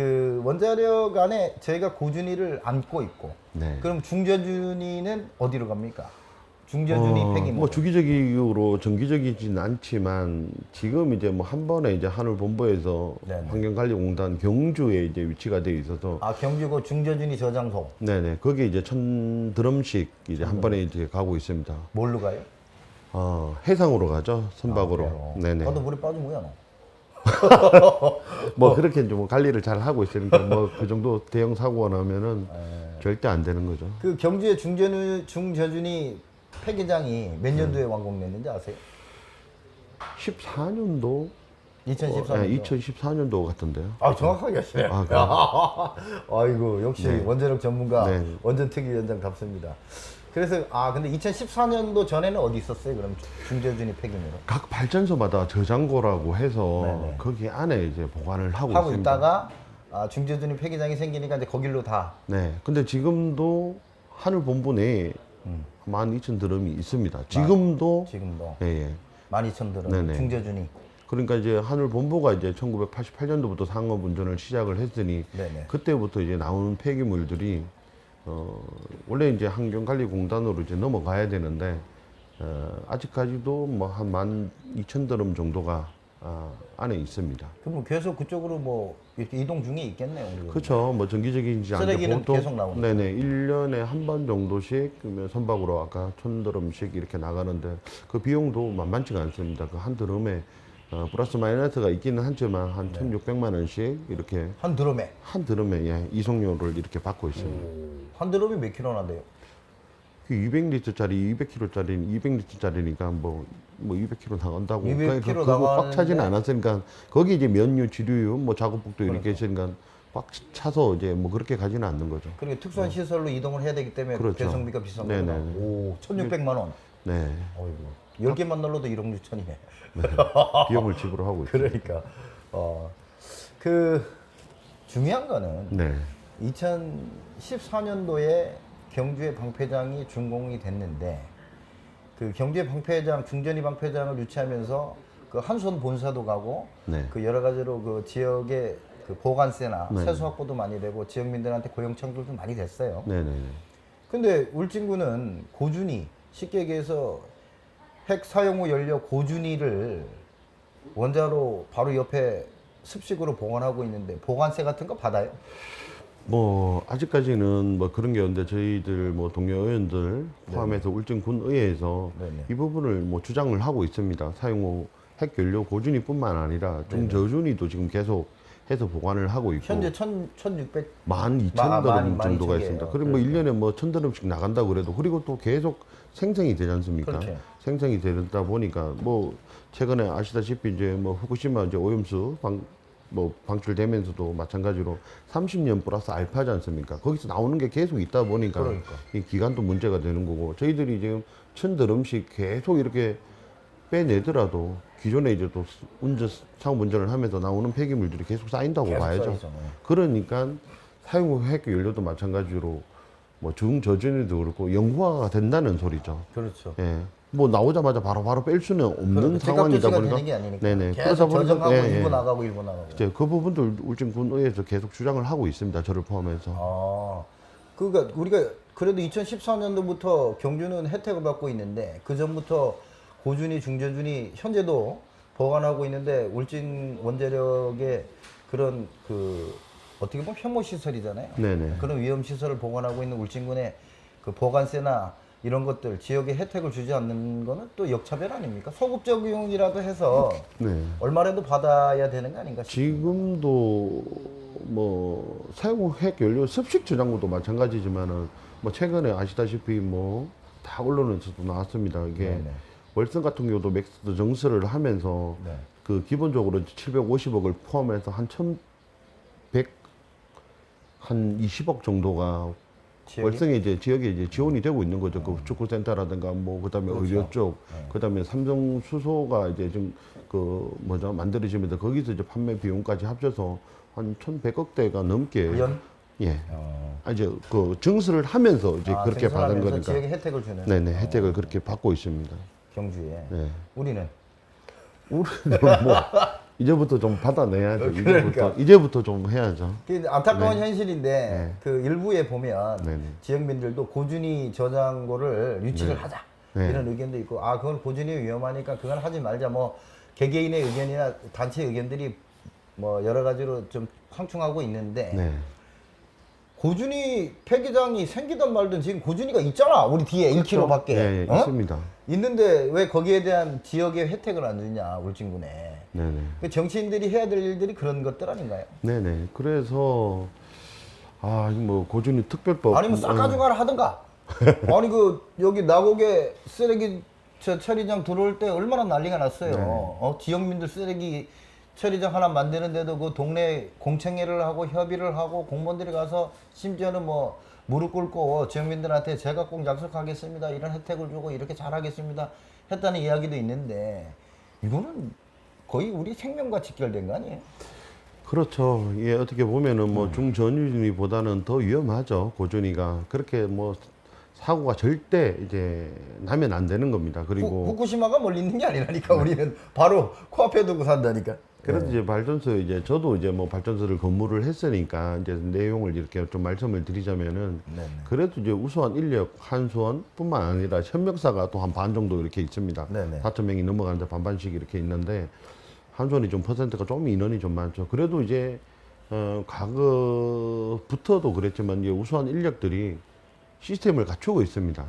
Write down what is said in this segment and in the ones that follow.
그 원자력 안에 저희가 고준위를 안고 있고 네. 그럼 중저준위는 어디로 갑니까? 중저준위 어, 폐기물. 뭐 주기적으로 정기적이진 않지만 지금 이제 뭐 한 번에 이제 하늘 본부에서 네네. 환경관리공단 경주에 이제 위치가 되어 있어서 아 경주고 중저준위 저장소 네네 거기 이제 천 드럼씩 이제 한 번에 이제 가고 있습니다. 뭘로 가요? 어, 해상으로 가죠 선박으로. 아, 네네. 나도 물에 빠지면 뭐야 너? 뭐 그렇게 좀 관리를 잘 하고 있으니까 뭐 그 정도 대형 사고가 나면은 네. 절대 안 되는 거죠. 그 경주의 중저준위 중저준위 폐기장이 몇 년도에 완공됐는지 아세요? 14년도 2014년도. 네, 2014년도 같은데요. 아 정확하게 하시네. 아, 그래요? 아 이고 역시 원자력 전문가 네. 원전 특위 위원장 답습니다. 그래서 아 근데 2014년도 전에는 어디 있었어요? 그럼 중저준위 폐기물은 각 발전소마다 저장고라고 해서 네네. 거기 안에 이제 보관을 하고, 하고 있습니다. 있다가 아, 중저준위 폐기장이 생기니까 이제 거길로 다 네. 근데 지금도 하늘 본부 내에 음. 12,000 드럼이 있습니다. 지금도 지금도 예, 예. 12,000 들어 네네. 중저준위. 그러니까 이제 하늘 본부가 이제 1988년도부터 상업 운전을 시작을 했으니 네네. 그때부터 이제 나오는 폐기물들이 어 원래 이제 환경관리공단으로 이제 넘어가야 되는데 어 아직까지도 뭐한12,000 드럼 정도가 아, 안에 있습니다. 그럼 계속 그쪽으로 뭐 이렇게 이동 중에 있겠네요. 그렇죠. 뭐 정기적이지 않게 쓰레기는 보통 계속 나오니까. 네네 1년에 한 번 정도씩 그러면 선박으로 아까 천 드럼씩 이렇게 나가는데 그 비용도 만만치가 않습니다. 그 한 드럼에 어, 플러스 마이너스가 있기는 하지만 네. 한 1,600만 원씩 이렇게 한 드럼에 한 드럼에 예, 이송료를 이렇게 받고 있습니다. 한 드럼이 몇 킬로나 돼요? 그 200리터짜리, 200kg짜리, 200리터짜리니까 뭐, 뭐 200kg 나간다고. 200 그러니까 그거 꽉 나가는데 차지는 않았으니까 거기 이제 면류, 지류유, 뭐 작업복도 이렇게 그렇죠. 있으니까 꽉 차서 이제 뭐 그렇게 가지는 않는 거죠. 그리고 특수한 시설로 이동을 해야 되기 때문에 네. 그렇죠. 배송비가 비싼 네네. 거구나. 오, 1,600만 원. 네. 어이구. 10개만 넣어도 1억 6천이네. 비용을 지불하고 있어요. 그러니까 어. 그 중요한 거는 네. 2014년도에 경주의 방패장이 준공이 됐는데 그 경주의 방패장 중전이 방패장을 유치하면서 그 한손 본사도 가고 네. 그 여러 가지로 그 지역의 그 보관세나 네. 세수 확보도 많이 되고 지역민들한테 고용 창출도 많이 됐어요. 네네. 근데 울진군은 고준위 쉽게 얘기해서 핵 사용 후 연료 고준위를 원자로 바로 옆에 습식으로 보관하고 있는데 보관세 같은 거 받아요? 뭐 아직까지는 뭐 그런 게 없는데 저희들 뭐 동료 의원들 포함해서 울진군 의회에서 네네. 이 부분을 뭐 주장을 하고 있습니다. 사용 후 핵 연료 고준위뿐만 아니라 중저준위도 지금 계속 해서 보관을 하고 있고 현재 1 1,600 만 이천 마- 드럼 만- 만 정도가 이천 있습니다. 개예요. 그리고 뭐 1년에 뭐 천 드럼씩 나간다고 그래도 그리고 또 계속 생성이 되지 않습니까? 그렇죠. 생성이 되다 보니까 뭐 최근에 아시다시피 이제 뭐 후쿠시마 이제 오염수 방, 뭐 방출되면서도 마찬가지로 30년 플러스 알파지 않습니까? 거기서 나오는 게 계속 있다 보니까 그러니까. 이 기간도 문제가 되는 거고 저희들이 지금 천 드럼씩 계속 이렇게 빼내더라도 기존에 이제 또 운전 상업 운전을 하면서 나오는 폐기물들이 계속 쌓인다고 계속 봐야죠. 네. 그러니까 사용 후핵 연료도 마찬가지로 뭐 중저준위도 그렇고 영구화가 된다는 소리죠. 그렇죠. 예. 뭐 나오자마자 바로바로 뺄 수는 없는 상황이다 가 보니까. 네네. 계속 저장하고 예, 예. 일부 나가고 일부 나가고. 이제 그 부분도 울진군 의회에서 계속 주장을 하고 있습니다. 저를 포함해서. 아, 그러니까 우리가 그래도 2014년도부터 경주는 혜택을 받고 있는데 그 전부터 고준위, 중저준위 현재도 보관하고 있는데 울진 원자력의 그런 그 어떻게 보면 혐오 시설이잖아요. 네네. 그런 위험 시설을 보관하고 있는 울진군의 그 보관세나 이런 것들 지역에 혜택을 주지 않는 거는 또 역차별 아닙니까? 소급 적용이라도 해서 네. 얼마라도 받아야 되는 거 아닌가 싶습니다. 지금도 뭐 사용 후핵 연료 습식 저장고도 마찬가지지만은 뭐 최근에 아시다시피 뭐 다 언론에서도 나왔습니다. 이게 네네. 월성 같은 경우도 맥스도 정설을 하면서 네. 그 기본적으로 750억을 포함해서 한 1,100, 한 20억 정도가 지역에? 월성에 이제 지역에 이제 지원이 되고 있는 거죠. 그 축구센터라든가 뭐 그다음에 그렇죠. 의료 쪽, 그다음에 삼성 수소가 이제 좀그 뭐죠 만들어지면서 거기서 이제 판매 비용까지 합쳐서 한 1,100억대가 넘게 연? 예. 어. 아, 이제 그 증설을 하면서 이제 아, 그렇게 받은 거니까. 지역에 혜택을 주는 네네 혜택을 그렇게 받고 있습니다. 경주에 네. 우리는 우리는 뭐 이제부터 좀 받아내야죠. 어, 그러니까. 이제부터 이제부터 좀 해야죠. 그 안타까운 현실인데 네. 그 일부에 보면 네네. 지역민들도 고준위 저장고를 유치를 하자 네. 이런 의견도 있고 아 그건 고준위 위험하니까 그건 하지 말자 뭐 개개인의 의견이나 단체 의견들이 뭐 여러 가지로 좀 상충하고 있는데 네. 고준위 폐기장이 생기든 말든 지금 고준위가 있잖아 우리 뒤에 1km밖에 예, 예, 어? 있습니다. 있는데 왜 거기에 대한 지역의 혜택을 안 주냐 울진군에 네네. 그 정치인들이 해야 될 일들이 그런 것들 아닌가요? 네네. 그래서 아, 이거 뭐 고준위 특별법 아니면 싹 가져가라 하든가. 아니 그 여기 나곡에 쓰레기 저 처리장 들어올 때 얼마나 난리가 났어요. 어, 지역민들 쓰레기 처리장 하나 만드는데도 그 동네 공청회를 하고 협의를 하고 공무원들이 가서 심지어는 뭐 무릎 꿇고 지역민들한테 제가 꼭 약속하겠습니다. 이런 혜택을 주고 이렇게 잘하겠습니다. 했다는 이야기도 있는데 이거는 거의 우리 생명과 직결된 거 아니에요? 그렇죠. 예, 어떻게 보면은 음. 뭐 중전유진이보다는 더 위험하죠. 고준위가 그렇게 뭐 사고가 절대 이제 나면 안 되는 겁니다. 후, 그리고 후쿠시마가 멀리 있는 게 아니라니까 우리는 바로 코앞에 두고 산다니까. 그래서 이제 발전소 이제 저도 이제 뭐 발전소를 건물을 했으니까 이제 내용을 이렇게 좀 말씀을 드리자면은 네네. 그래도 이제 우수한 인력 한수원뿐만 아니라 현명사가 또 한 반 정도 이렇게 있습니다. 네네. 4천 명이 넘어가는데 반반씩 이렇게 있는데 한수원이 좀 퍼센트가 좀 인원이 좀 많죠. 그래도 이제 어, 과거부터도 그랬지만 이제 우수한 인력들이 시스템을 갖추고 있습니다.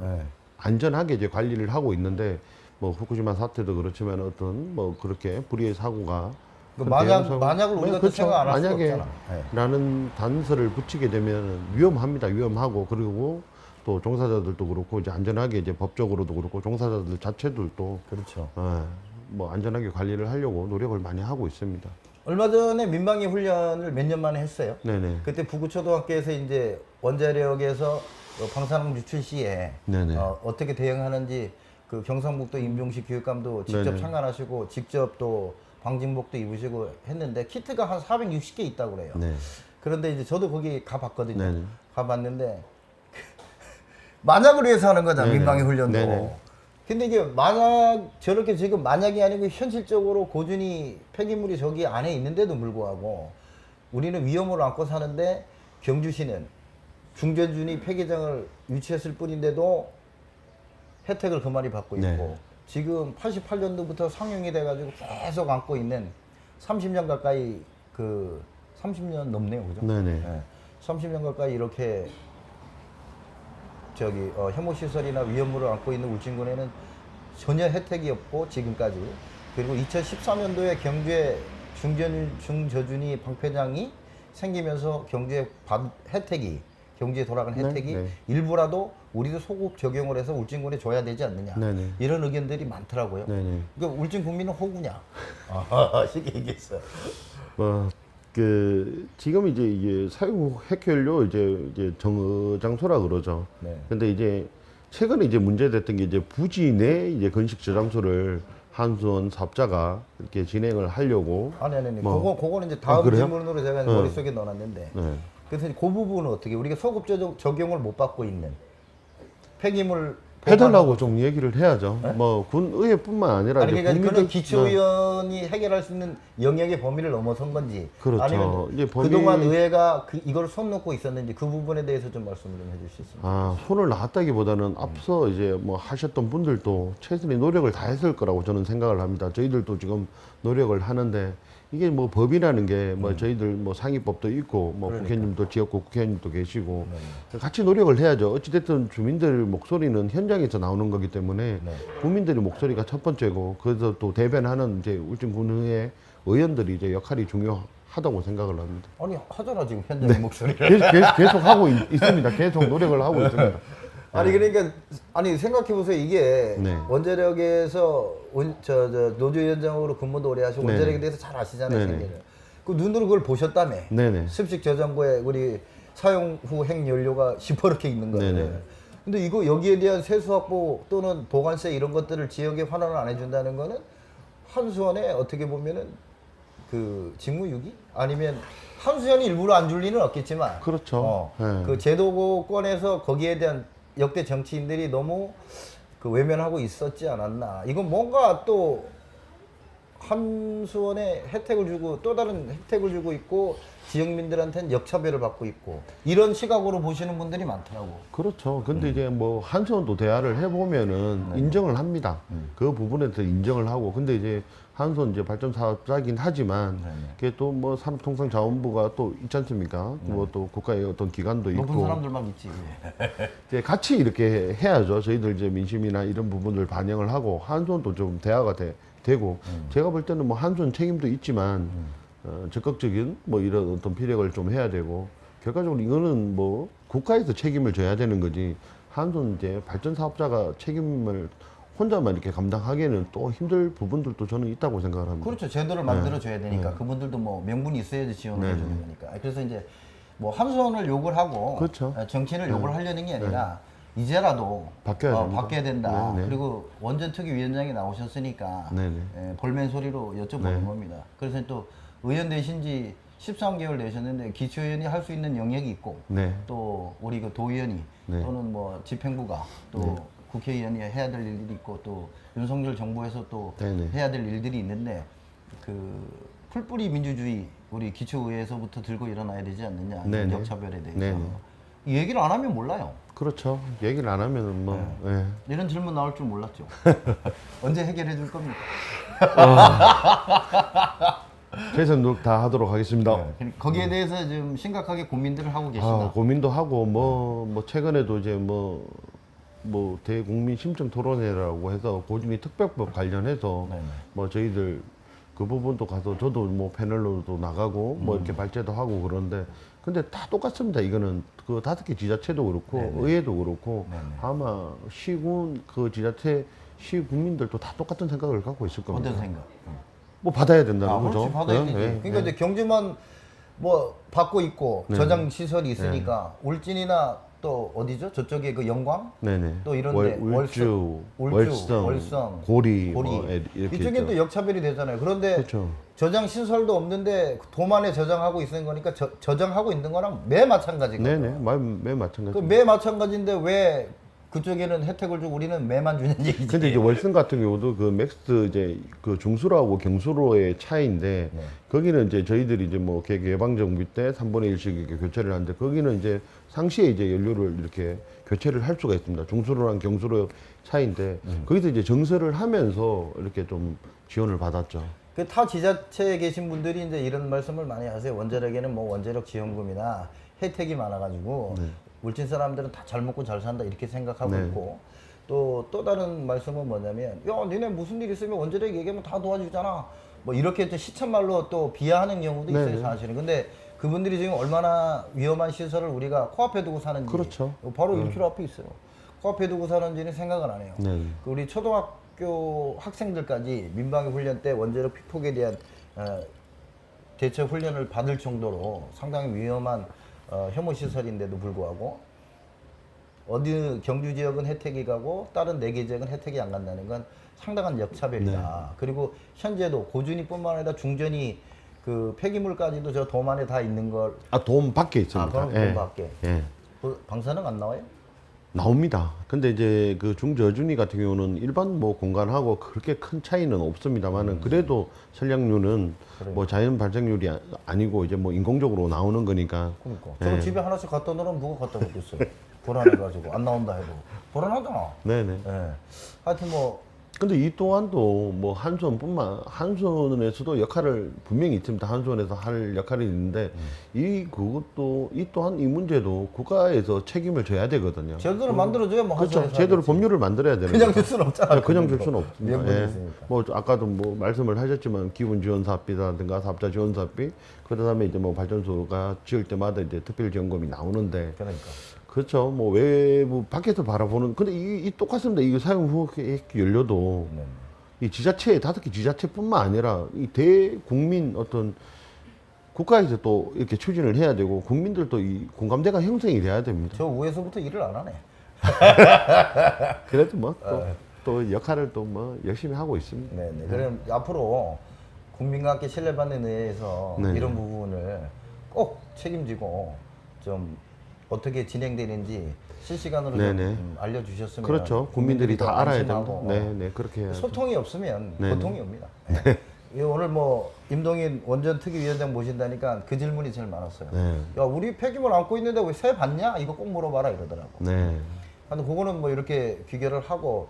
네. 안전하게 이제 관리를 하고 있는데 뭐 후쿠시마 사태도 그렇지만 어떤 뭐 그렇게 불의의 사고가 그큰 만약- 사고- 만약을 우리가 또 그렇죠. 생각 안할 수가 만약에 없잖아. 네. 라는 단서를 붙이게 되면 위험합니다. 위험하고 그리고 또 종사자들도 그렇고 이제 안전하게 이제 법적으로도 그렇고 종사자들 자체들도 그렇죠. 어, 뭐 안전하게 관리를 하려고 노력을 많이 하고 있습니다. 얼마 전에 민방위 훈련을 몇 년 만에 했어요. 네네. 그때 부구초등학교에서 이제 원자력에서 어, 방사능 유출 시에 네네. 어, 어떻게 대응하는지 그 경상북도 임종식 교육감도 직접 네네. 참관하시고 직접 또 방진복도 입으시고 했는데 키트가 한 460개 있다고 그래요. 네. 그런데 이제 저도 거기 가봤거든요. 네네. 가봤는데 만약을 위해서 하는 거잖아. 민방위 훈련도. 네네. 근데 이게 만약 저렇게 지금 만약이 아니고 현실적으로 고준이 폐기물이 저기 안에 있는데도 불구하고 우리는 위험을 안고 사는데 경주시는 중전준이 폐기장을 유치했을 뿐인데도 혜택을 그만이 받고 있고 네. 지금 88년도부터 상용이 돼가지고 계속 안고 있는 30년 가까이 그 30년 넘네요, 그죠? 네네. 예. 30년 가까이 이렇게 저기 어, 혐오 시설이나 위험물을 안고 있는 울진군에는 전혀 혜택이 없고 지금까지 그리고 2013년도에 경주에 중전 중저준이 방패장이 생기면서 경주에 받 혜택이 경주에 돌아간 네, 혜택이 네. 일부라도 우리도 소급 적용을 해서 울진군에 줘야 되지 않느냐 네네. 이런 의견들이 많더라고요. 그러니까 울진 국민은 호구냐? 아, 쉽게 얘기했어. 뭐, 그, 지금 이제 이게 사유 핵연료 이제, 이제 정장소라 그러죠. 네. 근데 이제 최근에 이제 문제됐던 게 이제 부지 내 이제 건식 저장소를 한수원 사업자가 이렇게 진행을 하려고. 아니 아니 아니. 뭐. 그거 그거는 이제 다음 아? 질문으로 제가 네. 머릿속에 넣어놨는데. 네. 그래서 그 부분은 어떻게 우리가 소급 적용, 적용을 못 받고 있는 폐기물 해달라고 좀 얘기를 해야죠. 뭐 군의회뿐만 아니라 아니 그러니까 국민들- 그는 기초의원이 해결할 수 있는 영역의 범위를 넘어선 건지 그렇죠. 아니면 이제 범위- 그동안 의회가 그, 이걸 손 놓고 있었는지 그 부분에 대해서 좀 말씀을 좀 해줄 수 있습니다. 아, 손을 놨다기보다는 앞서 이제 뭐 하셨던 분들도 최선의 노력을 다했을 거라고 저는 생각을 합니다. 저희들도 지금 노력을 하는데 이게 뭐 법이라는 게뭐 저희들 뭐 상위법도 있고 뭐 그러니까. 국회의원님도 지역구 국회의원님도 계시고 같이 노력을 해야죠. 어찌됐든 주민들 목소리는 현장에서 나오는 거기 때문에 네. 국민들의 목소리가 첫 번째고 그래서 또 대변하는 이제 울진군의 의원들이 이제 역할이 중요하다고 생각을 합니다. 아니 하잖아 지금 현장의 목소리를. 계속, 계속, 계속 하고 있, 습니다 계속 노력을 하고 있습니다. 아니 그러니까 아니 생각해 보세요 이게 네. 원자력에서 원, 저, 저 노조위원장으로 근무도 오래 하시고 네. 원자력에 대해서 잘 아시잖아요 네네. 생계를. 그 눈으로 그걸 보셨다며. 네네. 습식 저장고에 우리 사용 후 핵연료가 시퍼렇게 있는 거예요. 네네. 근데 이거 여기에 대한 세수 확보 또는 보관세 이런 것들을 지역에 환원을 안 해준다는 거는 한수원에 어떻게 보면은 그 직무유기 아니면 한수원이 일부러 안 줄 리는 없겠지만 그렇죠. 어, 네. 그 제도권에서 거기에 대한 역대 정치인들이 너무 그 외면하고 있었지 않았나. 이건 뭔가 또 한수원에 혜택을 주고 또 다른 혜택을 주고 있고 지역민들한테는 역차별을 받고 있고 이런 시각으로 보시는 분들이 많더라고. 그렇죠. 음. 근데 이제 뭐 한수원도 대화를 해보면은 네. 인정을 합니다. 음. 그 부분에 대해서 인정을 하고. 근데 이제 한수원 이제 발전 사업자긴 하지만 네, 그게 또 뭐 산업통상 자원부가 또 있지 않습니까? 뭐 또 국가의 어떤 기관도 네. 높은 있고. 사람들만 있지. 이제 같이 이렇게 해야죠. 저희들 이제 민심이나 이런 부분을 반영을 하고 한손도 좀 대화가 돼, 되고 제가 볼 때는 뭐 한손 책임도 있지만 어, 적극적인 뭐 이런 어떤 피력을 좀 해야 되고 결과적으로 이거는 뭐 국가에서 책임을 져야 되는 거지 한손 이제 발전 사업자가 책임을 혼자만 이렇게 감당하기에는 또 힘들 부분들도 저는 있다고 생각을 합니다. 그렇죠. 제도를 만들어 줘야 되니까 그분들도 뭐 명분이 있어야지 지원을 네, 해주는 거니까. 그래서 이제 뭐 함선을 욕을 하고 그렇죠. 어, 정치인을 욕을 하려는 게 아니라 이제라도 바뀌어야 어. 바뀌어야 된다. 네, 네. 그리고 원전특위 위원장이 나오셨으니까 네, 네. 예, 볼멘 소리로 여쭤보는 네. 겁니다. 그래서 또 의원 되신 지 13개월 되셨는데 기초의원이 할 수 있는 영역이 있고 네. 또 우리 그 도의원이 네. 또는 뭐 집행부가 또 국회의원이 해야 될 일들이 있고 또 윤석열 정부에서 또 네네. 해야 될 일들이 있는데 그 풀뿌리 민주주의 우리 기초의회에서부터 들고 일어나야 되지 않느냐 네네. 역차별에 대해서 네네. 이 얘기를 안 하면 몰라요. 그렇죠. 얘기를 안 하면은 뭐 네. 예. 이런 질문 나올 줄 몰랐죠. 언제 해결해 줄 겁니까? 최선 노력 다 하도록 하겠습니다. 네. 거기에 대해서 지금 심각하게 고민들을 하고 계시다. 아, 고민도 하고 뭐, 뭐 최근에도 이제 뭐, 뭐 대국민 심층 토론회라고 해서 고준위 특별법 관련해서 네네. 뭐 저희들 그 부분도 가서 저도 뭐 패널로도 나가고 뭐 음. 이렇게 발제도 하고 그런데 근데 다 똑같습니다. 이거는 그 다섯 개 지자체도 그렇고 네네. 의회도 그렇고 네네. 아마 시군 그 지자체 시 국민들도 다 똑같은 생각을 갖고 있을 겁니다. 어떤 생각? 뭐 받아야 된다는 아, 거죠. 받아야 네, 되지. 네, 그러니까 이제 경주만 뭐 받고 있고 저장 시설이 있으니까 울진이나 또 어디죠? 저쪽에 그 영광 네네. 또 이런데 월, 울주, 월성, 월성, 고리, 고리 뭐 에- 이렇게 있죠. 또 역차별이 되잖아요. 그런데 그렇죠. 저장 시설도 없는데 도만에 저장하고 있는 거니까 저, 저장하고 있는 거랑 매 마찬가지거든요. 네네, 말- 매 마찬가지. 그 매 마찬가지인데 왜 그쪽에는 혜택을 주고 우리는 매만 주는 얘기지? 근데 이제 월성 같은 경우도 그 맥스 이제 그 중수로하고 경수로의 차이인데 네. 거기는 이제 저희들이 이제 뭐 계획 예방 정비 때 3분의 1씩 이렇게 교체를 하는데 거기는 이제 상시에 이제 연료를 이렇게 교체를 할 수가 있습니다. 중수로랑 경수로 차이인데 음. 거기서 이제 정설을 하면서 이렇게 좀 지원을 받았죠. 그 타 지자체에 계신 분들이 이제 이런 말씀을 많이 하세요. 원자력에는 뭐 원자력 지원금이나 혜택이 많아가지고 울진 사람들은 다 잘 먹고 잘 산다 이렇게 생각하고 네. 있고 또 또 다른 말씀은 뭐냐면 야 니네 무슨 일 있으면 원자력 얘기하면 다 도와주잖아. 뭐 이렇게 또 시쳇말로 또 비하하는 경우도 있어요 네. 사실은. 근데 그분들이 지금 얼마나 위험한 시설을 우리가 코앞에 두고 사는지 그렇죠. 바로 1km 앞에 있어요. 코앞에 두고 사는지는 생각을 안 해요. 네. 그 우리 초등학교 학생들까지 민방위 훈련 때 원자력 피폭에 대한 어, 대처 훈련을 받을 정도로 상당히 위험한 어, 혐오 시설인데도 불구하고 어디 경주 지역은 혜택이 가고 다른 네 개 지역은 혜택이 안 간다는 건 상당한 역차별이다. 그리고 현재도 고준위뿐만 아니라 중전이 그 폐기물까지도 저 도움 안에 다 있는 걸 아, 돈 밖에 있습니다. 아, 그럼 예. 돈 밖에. 예. 그 방사능 안 나와요? 나옵니다. 근데 이제 그 중저준위 같은 경우는 일반 뭐 공간하고 그렇게 큰 차이는 없습니다만은 음. 그래도 설량률은 뭐 자연 발생률이 아- 아니고 이제 뭐 인공적으로 나오는 거니까 그러니까 네. 저거 집에 하나씩 갖다 놓으면 누가 갖다 놓겠어요? 불안해가지고 안 나온다 해도 불안하잖아. 네네. 예. 하여튼 뭐 근데 이 또한도 뭐 한수원뿐만 한수원에서도 역할을 분명히 있습니다. 한수원에서 할 역할이 있는데 음. 이 그것도 이 또한 이 문제도 국가에서 책임을 져야 되거든요. 제도를 만들어줘야 뭐 그렇죠. 제대로. 법률을 만들어야 되는 그냥. 줄 수는 없잖아. 네, 그냥 줄 그건 수는 뭐. 없습니다. 예. 뭐 아까도 뭐 말씀을 하셨지만 기본 지원 사업비라든가 사업자 지원 사업비 그다음에 이제 뭐 발전소가 지을 때마다 이제 특별 지원금이 나오는데 그러니까. 그렇죠. 뭐 외부 밖에서 바라보는 근데 이, 이 똑같습니다. 이거 사용 후 계획 연료도 네. 이 지자체 다섯 개 지자체뿐만 아니라 이 대국민 어떤 국가에서 또 이렇게 추진을 해야 되고 국민들도 이 공감대가 형성이 돼야 됩니다. 저 위에서부터 일을 안 하네. 그래도 뭐또 아. 또 역할을 또 뭐 열심히 하고 있습니다. 네, 네. 그럼 앞으로 국민과 함께 신뢰받는 의회에서 네. 이런 부분을 꼭 책임지고 좀 어떻게 진행되는지 실시간으로 좀 네네. 음, 알려주셨으면 그렇죠. 국민들이 더 다 알아야 됩니다. 안심하고 네, 네, 그렇게 해야죠. 소통이 없으면 네네. 고통이 옵니다. 네. 예, 오늘 뭐 임동인 원전 특위위원장 모신다니까 그 질문이 제일 많았어요. 네. 야 우리 폐기물 안고 있는데 왜새 받냐? 이거 꼭 물어봐라 이러더라고. 네. 근데 그거는 뭐 이렇게 귀결을 하고